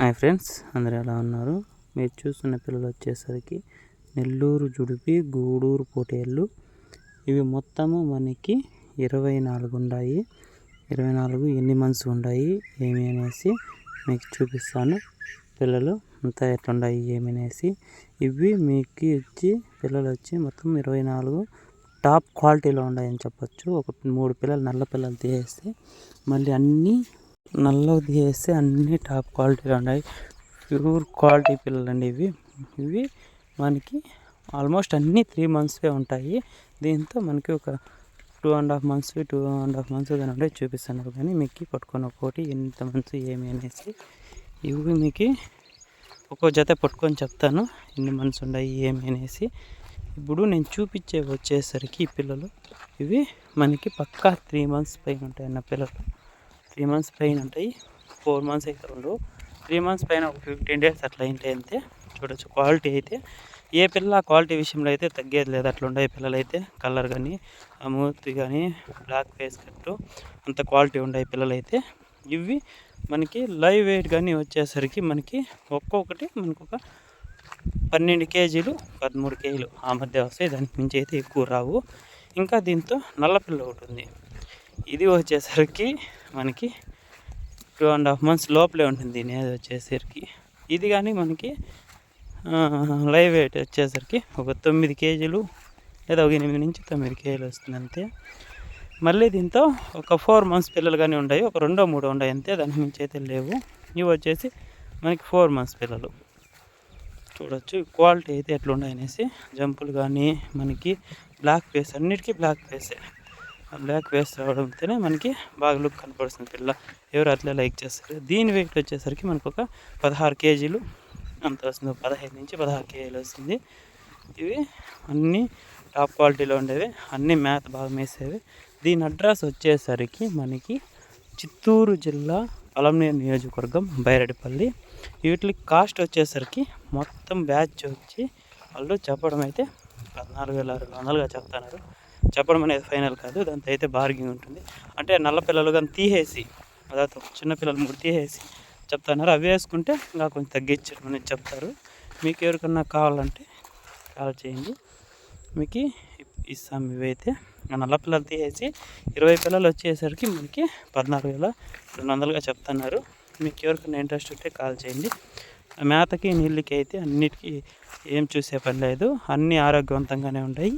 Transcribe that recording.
Hi friends అందరు ఎలా ఉన్నారు? మీరు చూస్తున్న పిల్లలు వచ్చేసరికి నెల్లూరు జుడిపి గూడూరు పోటేళ్ళు ఇవి మొత్తము మనకి ఇరవై నాలుగు ఉన్నాయి ఇరవై నాలుగు ఎన్ని మంత్స్ ఉన్నాయి ఏమి అనేసి మీకు చూపిస్తాను. పిల్లలు అంతా ఎట్లున్నాయి ఏమి అనేసి. ఇవి మీకు వచ్చి పిల్లలు వచ్చి మొత్తం ఇరవై నాలుగు టాప్ క్వాలిటీలో ఉన్నాయని చెప్పొచ్చు. ఒక మూడు పిల్లలు నల్ల పిల్లలు తీసేస్తే మళ్ళీ అన్నీ నల్లవి తీసేస్తే అన్నీ టాప్ క్వాలిటీలో ఉన్నాయి. ప్యూర్ క్వాలిటీ పిల్లలు అండి ఇవి. ఇవి మనకి ఆల్మోస్ట్ అన్నీ త్రీ మంత్స్వే ఉంటాయి. దీంతో మనకి ఒక two and half months two and half months కానీ ఉండే చూపిస్తున్నారు. కానీ మీకు పట్టుకొని ఒక్కోటి ఎంత మంత్స్ ఏమి అనేసి ఇవి మీకు ఒక్కో జత పట్టుకొని చెప్తాను. ఎన్ని మంత్స్ ఉన్నాయి ఏమి అనేసి. ఇప్పుడు నేను చూపించే వచ్చేసరికి ఈ పిల్లలు ఇవి మనకి పక్కా త్రీ మంత్స్ పై ఉంటాయి అన్న పిల్లలు. త్రీ మంత్స్ పైన ఉంటాయి. ఫోర్ మంత్స్ అయితే ఉండవు త్రీ మంత్స్ పైన ఒక ఫిఫ్టీన్ డేస్ అట్లా అయింటే అంతే. చూడొచ్చు క్వాలిటీ అయితే. ఏ పిల్ల క్వాలిటీ విషయంలో అయితే తగ్గేది లేదు. అట్లా ఉండే పిల్లలు అయితే కలర్ కానీ మూర్తి కానీ బ్లాక్ ఫేస్ కట్టు అంత క్వాలిటీ ఉండే పిల్లలు అయితే ఇవి మనకి లైవ్ వెయిట్ కానీ వచ్చేసరికి మనకి ఒక్కొక్కటి మనకు ఒక పన్నెండు కేజీలు పదమూడు కేజీలు ఆ మధ్య వస్తాయి. దానికి మించి అయితే ఎక్కువ రావు. ఇంకా దీంతో నల్ల పిల్ల ఒకటి ఉంది. ఇది వచ్చేసరికి మనకి టూ అండ్ హాఫ్ మంత్స్ లోపలే ఉంటుంది దీని ఏది వచ్చేసరికి. ఇది కానీ మనకి లైవ్ వెయిట్ వచ్చేసరికి ఒక తొమ్మిది కేజీలు లేదా ఒక ఎనిమిది నుంచి తొమ్మిది కేజీలు వస్తుంది అంతే. మళ్ళీ దీంతో ఒక ఫోర్ మంత్స్ పిల్లలు కానీ ఉన్నాయి ఒక రెండో మూడో ఉన్నాయి అంతే దాని మించి అయితే లేవు. ఇవి వచ్చేసి మనకి ఫోర్ మంత్స్ పిల్లలు. చూడొచ్చు క్వాలిటీ అయితే ఎట్లున్నాయి అనేసి. జంపులు కానీ మనకి బ్లాక్ ఫేస్ అన్నిటికీ బ్లాక్ ఫేసే బ్లాక్ వేస్ట్ రావడంతోనే మనకి బాగా లుక్ కనపడుతుంది పిల్ల. ఎవరు అట్లా లైక్ చేస్తారు? దీని వెయిట్ వచ్చేసరికి మనకు ఒక పదహారు కేజీలు అంత వస్తుంది. పదహైదు నుంచి పదహారు కేజీలు వస్తుంది. ఇవి అన్నీ టాప్ క్వాలిటీలో ఉండేవి. అన్నీ మేత బాగా మేసేవి దీని అడ్రస్ వచ్చేసరికి మనకి చిత్తూరు జిల్లా అలంనేరు నియోజకవర్గం బైరెడ్డిపల్లి. వీటికి కాస్ట్ వచ్చేసరికి మొత్తం బ్యాచ్ వచ్చి వాళ్ళు చెప్పడం అయితే పద్నాలుగు వేల ఆరు వందలుగా చెప్తున్నారు. చెప్పడం అనేది ఫైనల్ కాదు. దాంతో అయితే బార్గింగ్ ఉంటుంది. అంటే నల్ల పిల్లలు కానీ తీసేసి అదాతో చిన్నపిల్లలు మూడు తీసేసి చెప్తున్నారు. అవి వేసుకుంటే ఇంకా కొంచెం తగ్గించడం అనేది చెప్తారు. మీకు ఎవరికన్నా కావాలంటే కాల్ చేయండి. మీకు ఇస్తాం ఇవైతే. నల్ల పిల్లలు తీసేసి ఇరవై పిల్లలు వచ్చేసరికి మనకి పద్నాలుగు వేల రెండు వందలుగా చెప్తున్నారు. మీకు ఎవరికైనా ఇంట్రెస్ట్ ఉంటే కాల్ చేయండి. మేతకి నీళ్ళకి అయితే అన్నిటికీ ఏం చూసే పని లేదు. అన్నీ ఆరోగ్యవంతంగానే ఉంటాయి.